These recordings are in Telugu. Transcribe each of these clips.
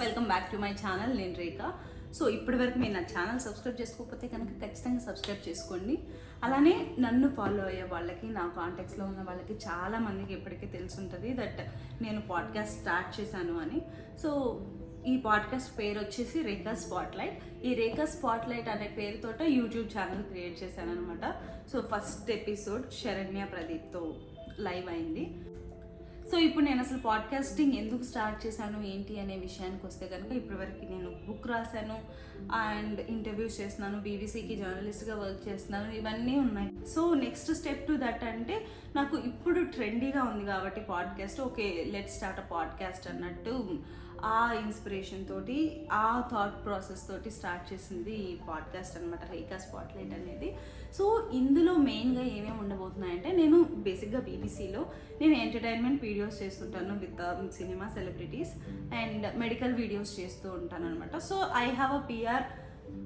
Welcome back to my channel నేను రేఖ. సో ఇప్పటి వరకు మీరు నా ఛానల్ సబ్స్క్రైబ్ చేసుకోకపోతే కనుక ఖచ్చితంగా సబ్స్క్రైబ్ చేసుకోండి. అలానే నన్ను ఫాలో అయ్యే వాళ్ళకి నా కాంటాక్ట్స్లో ఉన్న వాళ్ళకి చాలా మందికి ఇప్పటికే తెలుసుంటుంది దట్ నేను పాడ్కాస్ట్ స్టార్ట్ చేశాను అని. సో ఈ పాడ్కాస్ట్ పేరు వచ్చేసి రేఖా స్పాట్లైట్ ఈ రేఖా స్పాట్లైట్ అనే పేరుతోట యూట్యూబ్ ఛానల్ క్రియేట్ చేశాను అనమాట సో ఫస్ట్ ఎపిసోడ్ శరణ్య ప్రదీప్తో లైవ్ అయింది. సో ఇప్పుడు నేను అసలు పాడ్కాస్టింగ్ ఎందుకు స్టార్ట్ చేశాను ఏంటి అనే విషయానికి వస్తే కనుక ఇప్పటివరకు నేను బుక్ రాశాను అండ్ ఇంటర్వ్యూస్ చేస్తున్నాను బీబీసీకి జర్నలిస్ట్గా వర్క్ చేస్తున్నాను ఇవన్నీ ఉన్నాయి. So next step to that అంటే నాకు ఇప్పుడు ట్రెండీగా ఉంది కాబట్టి podcast okay let start a podcast అన్నట్టు ఆ ఇన్స్పిరేషన్ తోటి ఆ థాట్ ప్రాసెస్ తోటి స్టార్ట్ చేసింది ఈ పాడ్కాస్ట్ అనమాట రేఖా స్పాట్లైట్ అనేది. సో ఇందులో మెయిన్గా ఏమేమి ఉండబోతున్నాయంటే నేను బేసిక్గా బీబీసీలో నేను ఎంటర్టైన్మెంట్ వీడియోస్ చేస్తుంటాను with cinema celebrities and medical videos చేస్తూ ఉంటాను అనమాట so I have a PR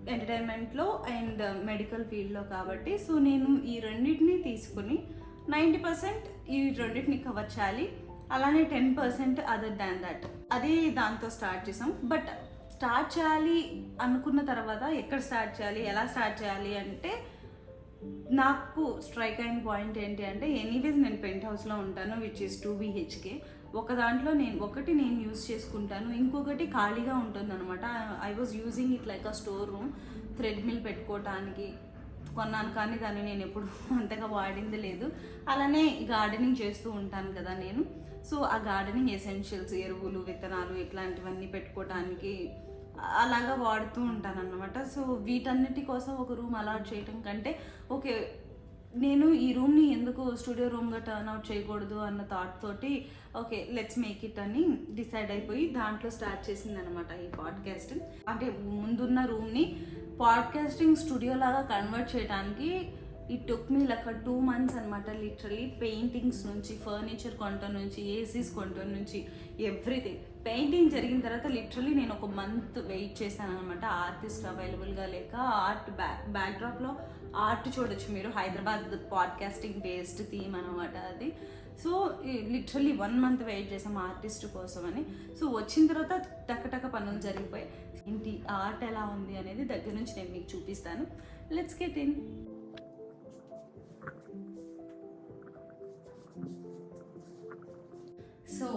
ఎంటర్టైన్మెంట్లో and medical ఫీల్డ్లో కాబట్టి సో నేను ఈ రెండింటిని తీసుకుని నైంటీ పర్సెంట్ ఈ రెండింటిని కవర్ చేయాలి. అలానే ten percent other than that. అది దాంతో స్టార్ట్ చేసాం. బట్ స్టార్ట్ చేయాలి అనుకున్న తర్వాత ఎక్కడ స్టార్ట్ చేయాలి ఎలా స్టార్ట్ చేయాలి అంటే నాకు స్ట్రైక్ అయిన పాయింట్ ఏంటి అంటే ఎనీవేస్ నేను పెంట్ హౌస్లో ఉంటాను విచ్ ఇస్ టూ బీహెచ్కే ఒక దాంట్లో నేను ఒకటి నేను యూజ్ చేసుకుంటాను ఇంకొకటి ఖాళీగా ఉంటుంది అనమాట I was using it like a store room treadmill పెట్టుకోవటానికి కొన్నాను కానీ దాన్ని నేను ఎప్పుడు అంతగా వాడింది లేదు. అలానే గార్డెనింగ్ చేస్తూ ఉంటాను కదా నేను. సో ఆ గార్డెనింగ్ ఎసెన్షియల్స్ ఎరువులు విత్తనాలు ఇట్లాంటివన్నీ పెట్టుకోవటానికి అలాగా వాడుతూ ఉంటాను అన్నమాట సో వీటన్నిటి కోసం ఒక రూమ్ అలాట్ చేయటం కంటే ఓకే నేను ఈ రూమ్ని ఎందుకు స్టూడియో రూమ్గా టర్న్ అవుట్ చేయకూడదు అన్న థాట్ తోటి ఓకే లెట్స్ మేక్ ఇట్ అని డిసైడ్ అయిపోయి దాంట్లో స్టార్ట్ చేసింది అనమాట ఈ పాడ్కాస్టింగ్ అంటే ముందున్న రూమ్ని పాడ్కాస్టింగ్ స్టూడియో లాగా కన్వర్ట్ చేయడానికి ఈ టుక్ మీ లెక్క టూ మంత్స్ అనమాట లిటరలీ పెయింటింగ్స్ నుంచి ఫర్నిచర్ కొనటం నుంచి ఏసీస్ కొనటం నుంచి ఎవ్రీథింగ్ పెయింటింగ్ జరిగిన తర్వాత లిటరలీ నేను ఒక మంత్ వెయిట్ చేశాను అనమాట ఆర్టిస్ట్ అవైలబుల్గా లేక ఆర్ట్ బ్యాక్ బ్యాక్డ్రాప్లో ఆర్ట్ చూడొచ్చు మీరు. హైదరాబాద్ పాడ్కాస్టింగ్ బేస్డ్ థీమ్ అనమాట అది. So literally one month wait చేసాం ఆర్టిస్ట్ కోసం అని సో వచ్చిన తర్వాత టకటక పనులు జరిగిపోయి ఏంటి ఆర్ట్ ఎలా ఉంది అనేది దగ్గర నుంచి నేను మీకు చూపిస్తాను. లెట్స్ గెట్ ఇన్ సో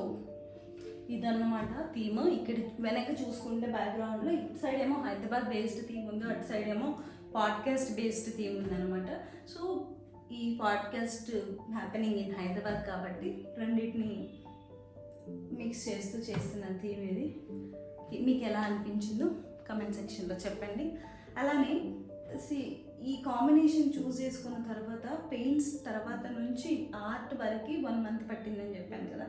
ఇదన్నమాట థీమ్. ఇక్కడ వెనక చూసుకుంటే బ్యాక్గ్రౌండ్లో ఇటు సైడ్ ఏమో హైదరాబాద్ బేస్డ్ థీమ్ ఉంది అటు సైడ్ ఏమో పాడ్కాస్ట్ బేస్డ్ థీమ్ ఉందన్నమాట. సో ఈ పాడ్కాస్ట్ హ్యాపెనింగ్ ఇన్ హైదరాబాద్ కాబట్టి రెండింటిని మిక్స్ చేస్తూ చేస్తున్న థీమ్ ఇది. మీకు ఎలా అనిపించిందో కమెంట్ సెక్షన్లో చెప్పండి. అలానే సి ఈ కాంబినేషన్ చూస్ చేసుకున్న తర్వాత పెయింట్స్ తర్వాత నుంచి ఆర్ట్ వరకు వన్ మంత్ పట్టిందని చెప్పాను కదా.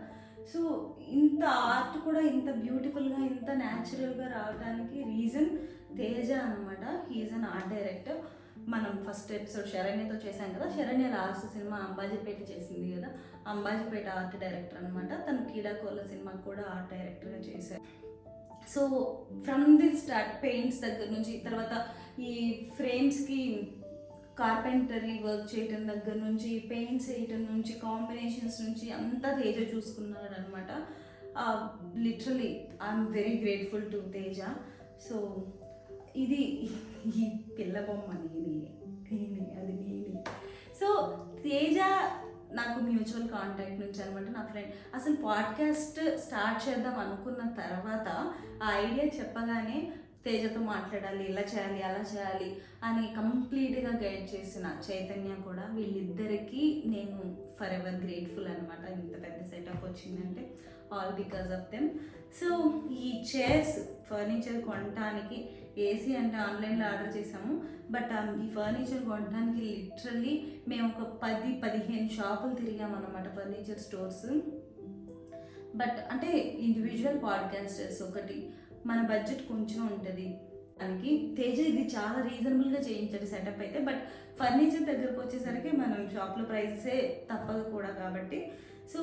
సో ఇంత ఆర్ట్ కూడా ఇంత బ్యూటిఫుల్గా ఇంత న్యాచురల్గా రావడానికి రీజన్ తేజ అనమాట he is an art director మనం ఫస్ట్ ఎపిసోడ్ శరణ్యతో చేశాం కదా శరణ్య లాస్ట్ సినిమా అంబాజీపేట చేసింది కదా అంబాజీపేట ఆర్ట్ డైరెక్టర్ అనమాట తను కీడాకోల సినిమా కూడా ఆర్ట్ డైరెక్టర్గా చేశారు. So from the start paints దగ్గర నుంచి తర్వాత ఈ ఫ్రేమ్స్కి కార్పెంటరీ వర్క్ చేయటం దగ్గర నుంచి పెయింట్స్ వేయటం నుంచి కాంబినేషన్స్ నుంచి అంతా తేజ చూసుకున్నాడు అనమాట literally I'm very grateful to Teja. So ఇది ఈ పిల్ల బొమ్మ నేనే నేనే అది నేనే. సో తేజ నాకు మ్యూచువల్ కాంటాక్ట్ నుంచి అనమాట నా ఫ్రెండ్ అసలు పాడ్కాస్ట్ స్టార్ట్ చేద్దాం అనుకున్న తర్వాత ఆ ఐడియా చెప్పగానే తేజతో మాట్లాడాలి ఇలా చేయాలి అలా చేయాలి అని కంప్లీట్గా గైడ్ చేసిన చైతన్య కూడా వీళ్ళిద్దరికీ నేను ఫర్ ఎవర్ గ్రేట్ఫుల్ అనమాట ఇంత పెద్ద సెటప్ వచ్చిందంటే all because of them so ఈ చైర్స్ ఫర్నిచర్ కొనడానికి ఏసీ అంటే ఆన్లైన్లో ఆర్డర్ చేసాము బట్ ఈ ఫర్నిచర్ కొనడానికి లిటరల్లీ మేము ఒక పది పదిహేను షాపులు తిరిగామన్నమాట ఫర్నిచర్ స్టోర్స్ బట్ అంటే ఇండివిజువల్ పాడ్కాస్టర్స్ ఒకటి మన బడ్జెట్ కొంచెం ఉంటుంది. దానికి తేజ ఇది చాలా రీజనబుల్గా చేయించాడు సెటప్ అయితే. బట్ ఫర్నిచర్ దగ్గరకు వచ్చేసరికి మనం షాప్లో ప్రైసెసే తప్పదు కూడా కాబట్టి. సో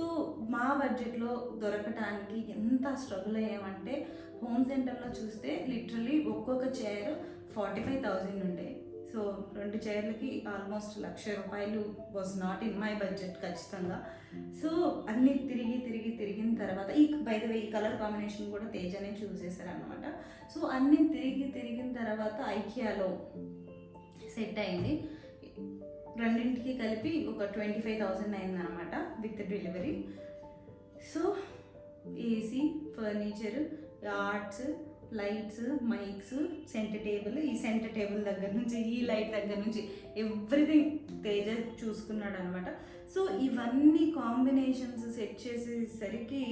మా బడ్జెట్లో దొరకటానికి ఎంత స్ట్రగుల్ అయ్యామంటే హోమ్ సెంటర్లో చూస్తే లిటరలీ ఒక్కొక్క చైర్ ఫార్టీ ఫైవ్ థౌజండ్ ఉంటాయి సో రెండు చైర్లకి ఆల్మోస్ట్ లక్ష రూపాయలు was not in my budget ఖచ్చితంగా. సో అన్ని తిరిగి తిరిగి తిరిగిన తర్వాత ఈ బై ద వే ఈ కలర్ కాంబినేషన్ కూడా తేజనే చూస్ చేశారనమాట సో అన్ని తిరిగి తిరిగిన తర్వాత ఐకియాలో సెట్ అయింది. రెండింటికి కలిపి ఒక ట్వంటీ ఫైవ్ థౌజండ్ అయింది అనమాట with delivery so AC furniture arts lights mics centre table ఈ సెంటర్ టేబుల్ దగ్గర నుంచి ఈ లైట్ దగ్గర నుంచి ఎవ్రీథింగ్ తేజ చూసుకున్నాడు అనమాట సో ఇవన్నీ కాంబినేషన్స్ సెట్ చేసేసరికి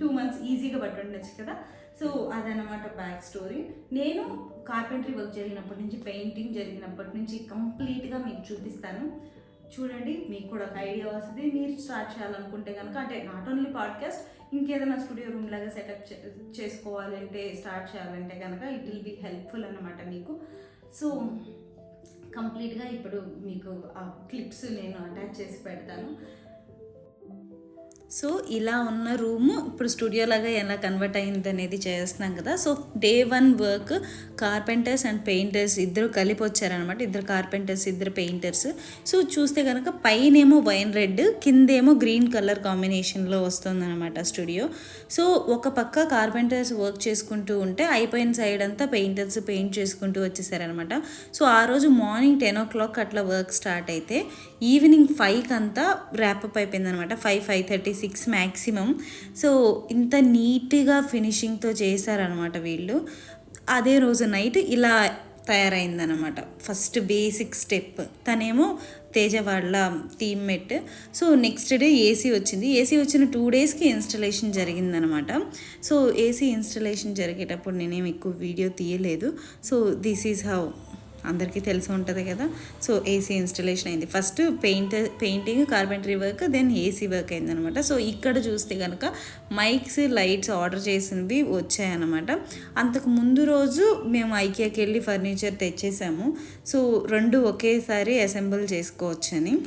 టూ మంత్స్ ఈజీగా పట్టి ఉండొచ్చు కదా. సో అదనమాట బ్యాక్ స్టోరీ నేను కార్పెంటరీ వర్క్ జరిగినప్పటి నుంచి పెయింటింగ్ జరిగినప్పటి నుంచి కంప్లీట్గా మీకు చూపిస్తాను. చూడండి మీకు కూడా ఒక ఐడియా వస్తుంది. మీరు స్టార్ట్ చేయాలనుకుంటే కనుక అంటే నాట్ ఓన్లీ పాడ్కాస్ట్ ఇంకేదైనా స్టూడియో రూమ్ లాగా సెటప్ చేసుకోవాలంటే స్టార్ట్ చేయాలంటే కనుక ఇట్ విల్ బి హెల్ప్ఫుల్ అనమాట మీకు. సో కంప్లీట్గా ఇప్పుడు మీకు ఆ క్లిప్స్ నేను అటాచ్ చేసి పెడతాను. సో ఇలా ఉన్న రూము ఇప్పుడు స్టూడియో లాగా ఎలా కన్వర్ట్ అయింది అనేది చేస్తున్నాం కదా. So day one work carpenters and painters ఇద్దరు కలిపి వచ్చారనమాట ఇద్దరు కార్పెంటర్స్ ఇద్దరు పెయింటర్స్. సో చూస్తే కనుక పైనేమో వైన్ రెడ్ కిందేమో గ్రీన్ కలర్ కాంబినేషన్లో వస్తుందన్నమాట స్టూడియో. సో ఒక పక్క కార్పెంటర్స్ వర్క్ చేసుకుంటూ ఉంటే అయిపోయిన సైడ్ అంతా పెయింటర్స్ పెయింట్ చేసుకుంటూ వచ్చేసారనమాట సో ఆ రోజు మార్నింగ్ టెన్ ఓ క్లాక్ అట్లా వర్క్ స్టార్ట్ అయితే ఈవినింగ్ ఫైవ్కి అంతా ర్యాపప్ అయిపోయింది అనమాట five five thirty six maximum so ఇంత నీట్గా ఫినిషింగ్తో చేశారనమాట వీళ్ళు. అదే రోజు నైట్ ఇలా తయారైందనమాట ఫస్ట్ బేసిక్ స్టెప్ తనేమో తేజ వాళ్ళ teammate so next day AC వచ్చింది. ఏసీ వచ్చిన టూ డేస్కి ఇన్స్టలేషన్ జరిగిందనమాట సో ఏసీ ఇన్స్టలేషన్ జరిగేటప్పుడు నేనేం ఎక్కువ వీడియో తీయలేదు. సో దిస్ ఈజ్ హౌ అందరికీ తెలిసి ఉంటుంది కదా. సో ఏసీ ఇన్స్టలేషన్ అయింది. First paint painting carpentry work then AC work అయిందనమాట. సో ఇక్కడ చూస్తే కనుక మైక్స్ లైట్స్ ఆర్డర్ చేసినవి వచ్చాయన్నమాట అంతకు ముందు రోజు మేము ఐకియాకి వెళ్ళి ఫర్నిచర్ తెచ్చేసాము. సో రెండు ఒకేసారి అసెంబుల్ చేసుకోవచ్చని.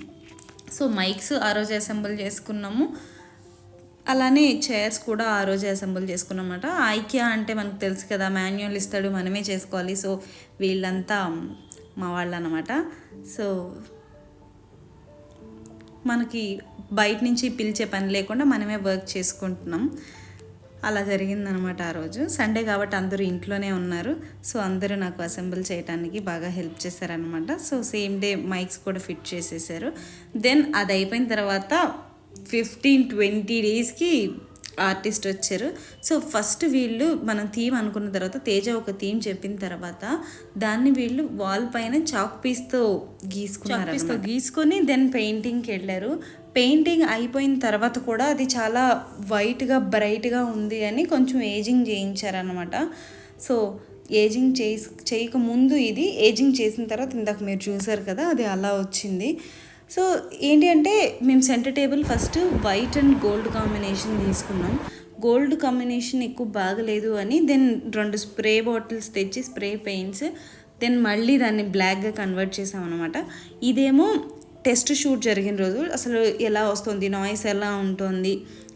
సో మైక్స్ ఆ రోజు అసెంబుల్ చేసుకున్నాము. అలానే చైర్స్ కూడా ఆ రోజే అసెంబుల్ చేసుకున్నమాట ఐకియా అంటే మనకు తెలుసు కదా మాన్యువల్ ఇస్తాడు మనమే చేసుకోవాలి. సో వీళ్ళంతా మా వాళ్ళు అనమాట సో మనకి బయట నుంచి పిలిచే పని లేకుండా మనమే వర్క్ చేసుకుంటున్నాం. అలా జరిగిందనమాట ఆ రోజు. సండే కాబట్టి అందరూ ఇంట్లోనే ఉన్నారు. సో అందరూ నాకు అసెంబుల్ చేయడానికి బాగా హెల్ప్ చేశారనమాట సో సేమ్ డే మైక్స్ కూడా ఫిట్ చేసేసారు. దెన్ అది అయిపోయిన తర్వాత ఫిఫ్టీన్ ట్వంటీ డేస్కి ఆర్టిస్ట్ వచ్చారు. సో ఫస్ట్ వీళ్ళు మనం థీమ్ అనుకున్న తర్వాత తేజ ఒక థీమ్ చెప్పిన తర్వాత దాన్ని వీళ్ళు వాల్ పైన చాక్ పీస్తో గీసుకున్నారు పీస్తో గీసుకొని దెన్ పెయింటింగ్కి వెళ్ళారు. పెయింటింగ్ అయిపోయిన తర్వాత కూడా అది చాలా వైట్గా బ్రైట్గా ఉంది అని కొంచెం ఏజింగ్ చేయించారనమాట సో ఏజింగ్ చేసి చేయక ముందు ఇది ఏజింగ్ చేసిన తర్వాత ఇందాక మీరు చూసారు కదా అది అలా వచ్చింది. సో ఏంటి అంటే మేము centre table first white and gold combination తీసుకున్నాం. గోల్డ్ కాంబినేషన్ ఎక్కువ బాగలేదు అని దెన్ రెండు స్ప్రే బాటిల్స్ తెచ్చి స్ప్రే పెయింట్స్ దెన్ మళ్ళీ దాన్ని బ్లాక్గా కన్వర్ట్ చేసామన్నమాట ఇదేమో టెస్ట్ షూట్ జరిగిన రోజు అసలు ఎలా వస్తుంది నాయిస్ ఎలా ఉంటుంది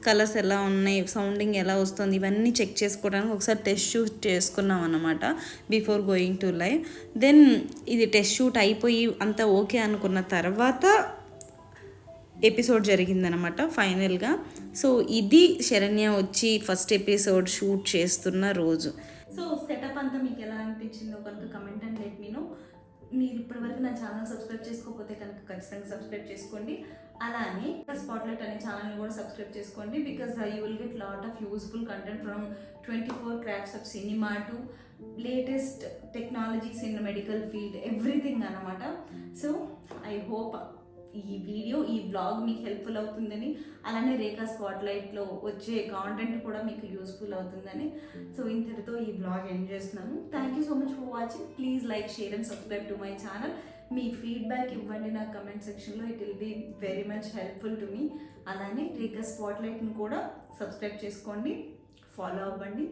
కలర్స్ ఎలా ఉన్నాయి సౌండింగ్ ఎలా వస్తుంది ఇవన్నీ చెక్ చేసుకోవడానికి ఒకసారి టెస్ట్ షూట్ చేసుకున్నాం అనమాట before going to live. Then ఇది టెస్ట్ షూట్ అయిపోయి అంతా ఓకే అనుకున్న తర్వాత ఎపిసోడ్ జరిగిందనమాట ఫైనల్గా. సో ఇది శరణ్య వచ్చి ఫస్ట్ ఎపిసోడ్ షూట్ చేస్తున్న రోజు. సో సెటప్ అంతా మీకు ఎలా అనిపించిందో కనుక comment and let me know. మీరు ఇప్పటివరకు నా ఛానల్ సబ్స్క్రైబ్ చేసుకోకపోతే కనుక ఖచ్చితంగా సబ్స్క్రైబ్ చేసుకోండి. అలానే స్పాట్లైట్ అనే ఛానల్ని కూడా సబ్స్క్రైబ్ చేసుకోండి because you will get lot of useful content from twenty four crafts of cinema to latest technologies in medical field everything అనమాట సో ఐ హోప్ ఈ వీడియో ఈ బ్లాగ్ మీకు హెల్ప్ఫుల్ అవుతుందని అలానే రేఖా స్పాట్లైట్లో వచ్చే కాంటెంట్ కూడా మీకు యూస్ఫుల్ అవుతుందని. సో ఇంతటితో ఈ బ్లాగ్ ఎండ్ చేస్తున్నాను. Thank you so much for watching please like share and subscribe to my channel me feedback ఇవ్వండి నా కమెంట్ సెక్షన్లో it will be very much helpful to me అలానే రేఖ స్పాట్లైట్ని కూడా సబ్స్క్రైబ్ చేసుకోండి. ఫాలో అవ్వండి.